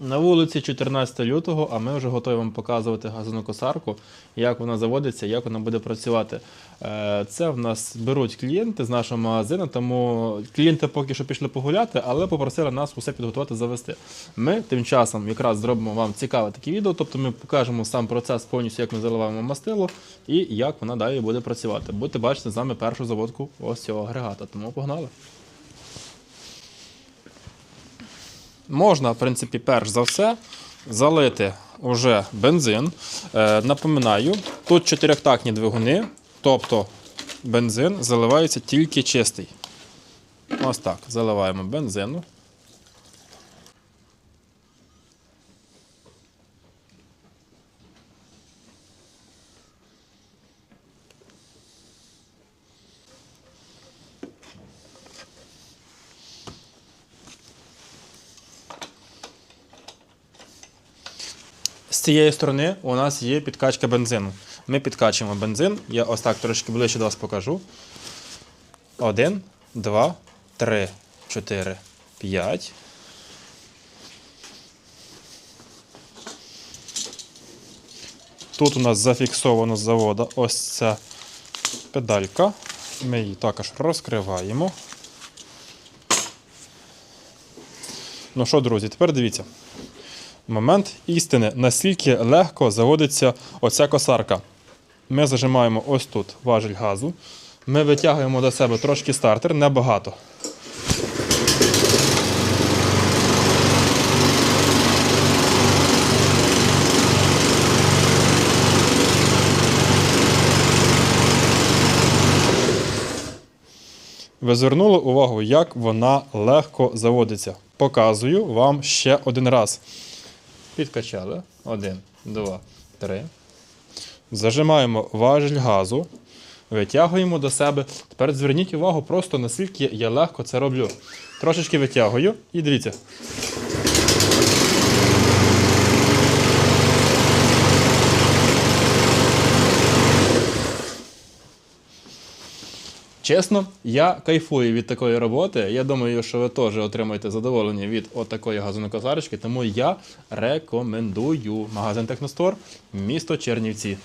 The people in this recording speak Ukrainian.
На вулиці 14 лютого, а ми вже готові вам показувати газонокосарку, як вона заводиться, як вона буде працювати. Е, Це в нас беруть клієнти з нашого магазину, тому клієнти поки що пішли погуляти, але попросили нас усе підготувати завести. Ми тим часом якраз зробимо вам цікаве таке відео, тобто ми покажемо сам процес повністю, як ми заливаємо мастило і як вона далі буде працювати. Будете бачити з нами першу заводку ось цього агрегата. Тому погнали. Можна, в принципі, перш за все залити вже бензин. Е, напоминаю, тут чотирьохтактні двигуни, тобто бензин заливається тільки чистий. Ось так. Заливаємо бензину. Цієї сторони у нас є підкачка бензину. Ми підкачуємо бензин. Я ось так трошки ближче до вас покажу. Один, два, три, чотири, п'ять. Тут у нас зафіксовано з завода ось ця педалька. Ми її також розкриваємо. Ну що, друзі, тепер дивіться. Момент істини, наскільки легко заводиться оця косарка. Ми зажимаємо ось тут важіль газу. Ми витягуємо до себе трошки стартер, небагато. Ви звернули увагу, як вона легко заводиться. Показую вам ще один раз. Підкачали. Один, два, три. Зажимаємо важіль газу. Витягуємо до себе. Тепер зверніть увагу, просто наскільки я легко це роблю. Трошечки витягую і дивіться. Чесно, я кайфую від такої роботи. Я думаю, що ви теж отримаєте задоволення від отакої газонокосарочки, тому я рекомендую магазин Техностор, місто Чернівці.